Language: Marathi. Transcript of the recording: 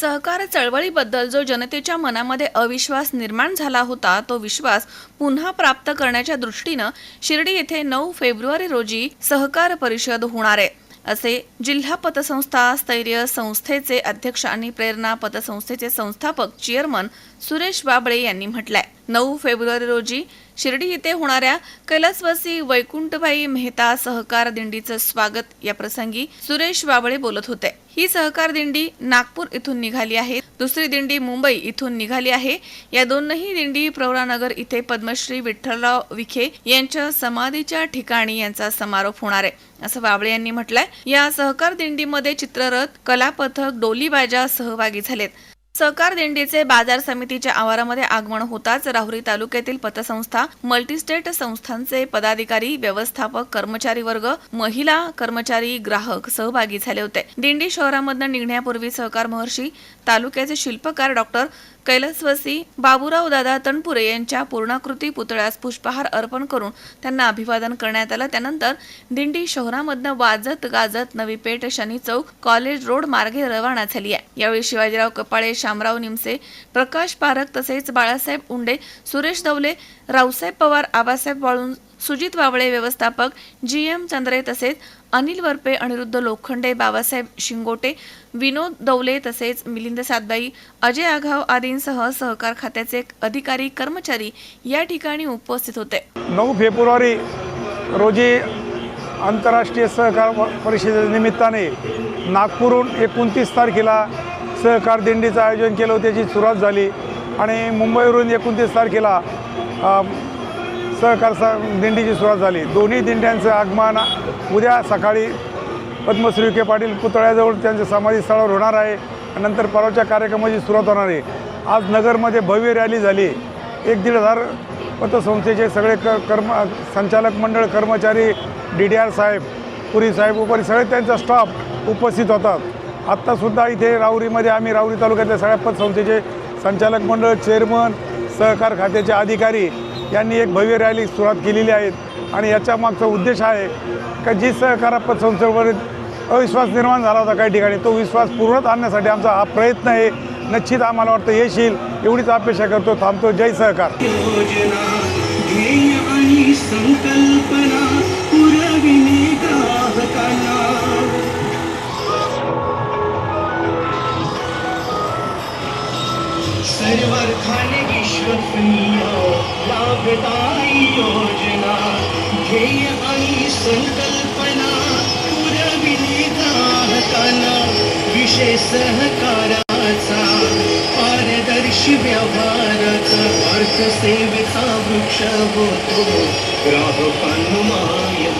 सहकार चळवळीबद्दल जो जनतेच्या मनामध्ये अविश्वास निर्माण झाला होता तो विश्वास पुन्हा प्राप्त करण्याच्या दृष्टीनं शिर्डी येथे नऊ फेब्रुवारी रोजी सहकार परिषद होणार आहे असे जिल्हा पतसंस्था स्थैर्य संस्थेचे अध्यक्ष आणि प्रेरणा पतसंस्थेचे संस्थापक चेअरमन सुरेश बाबळे यांनी म्हटलंय. नऊ फेब्रुवारी रोजी शिर्डी येथे होणाऱ्या कैलासवासी वैकुंठबाई मेहता सहकार दिंडीचं स्वागत या प्रसंगी सुरेश बाबळे बोलत होते. ही सहकार दिंडी नागपूर इथून निघाली आहे. दुसरी दिंडी मुंबई इथून निघाली आहे. या दोनही दिंडी प्रवरानगर इथे पद्मश्री विठ्ठलराव विखे यांच्या समाधीच्या ठिकाणी यांचा समारोप होणार आहे. असं बाबळे यांनी म्हटलंय. या सहकार दिंडीमध्ये चित्ररथ कलापथक डोलीबाजा सहभागी झालेत. सहकार दिंडीचे बाजार समितीच्या आवारामध्ये आगमन होताच राहुरी तालुक्यातील पतसंस्था मल्टीस्टेट संस्थांचे पदाधिकारी व्यवस्थापक कर्मचारी वर्ग महिला कर्मचारी ग्राहक सहभागी झाले होते. दिंडी शहरामधनं निघण्यापूर्वी सहकार महर्षी तालुक्याचे शिल्पकार डॉक्टर कैलासवासी बाबूराव दादा तणपुरे यांच्या पूर्णाकृती पुतळ्यास पुष्पहार अर्पण करून त्यांना अभिवादन करण्यात आलं. त्यानंतर दिंडी शहरामधनं वाजत गाजत नवी पेठ शनी चौक कॉलेज रोड मार्गे रवाना झाली आहे. यावेळी शिवाजीराव कपाळे शामराव निमसे प्रकाश पारख तसेच बाळासाहेब उंडे सुरेश दवले रावसाहेब पवार आबासाहेब वाळून सुजित वावळे व्यवस्थापक जी एम चंद्रे तसेच अनिल वरपे अनिरुद्ध लोखंडे बाबासाहेब शिंगोटे विनोद दौले तसेच मिलिंद सातबाई अजय आघाव आदींसह सहकार खात्याचे अधिकारी कर्मचारी या ठिकाणी उपस्थित होते. नऊ फेब्रुवारी रोजी आंतरराष्ट्रीय सहकार परिषदेच्या निमित्ताने नागपूरहून एकोणतीस तारखेला सहकार दिंडीचं आयोजन केलं होतं त्याची सुरुवात झाली. आणि मुंबईवरून एकोणतीस तारखेला सहकार स दिंडीची सुरुवात झाली. दोन्ही दिंड्यांचं आगमन उद्या सकाळी पद्मश्री विखे पाटील पुतळ्याजवळ त्यांच्या समाधी स्थळावर होणार आहे. नंतर परवाच्या कार्यक्रमाची सुरुवात होणार आहे. आज नगरमध्ये भव्य रॅली झाली. एक दीड हजार पतसंस्थेचे सगळे क कर्म संचालक मंडळ कर्मचारी डी डी आर साहेब पुरी साहेब उपरी सगळे त्यांचा स्टाफ उपस्थित होतात. आत्तासुद्धा इथे राहुरीमध्ये आम्ही राहुरी तालुक्यातल्या सगळ्या पतसंस्थेचे संचालक मंडळ चेअरमन सहकार खात्याचे अधिकारी यांनी एक भव्य रॅली सुरुवात केलेली आहे. आणि याच्या मागचा उद्देश आहे का जी सहकार पतसंस्थेवर अविश्वास निर्माण झाला होता काही ठिकाणी तो विश्वास पूर्णत आणण्यासाठी आमचा हा प्रयत्न आहे. निश्चित आम्हाला वाटतं येशील येईल एवढीच अपेक्षा करतो थांबतो. जय सहकार. संकल्पना सर्वार्थाने विश्वसनीय लाभदायी योजना. ध्येय आणि संकल्पना पुरविणे ग्राहकांना विषय सहकाराचा पारदर्शी व्यवहाराचा अर्थसेवेचा वृक्ष होतो. ग्राहकांनुमाय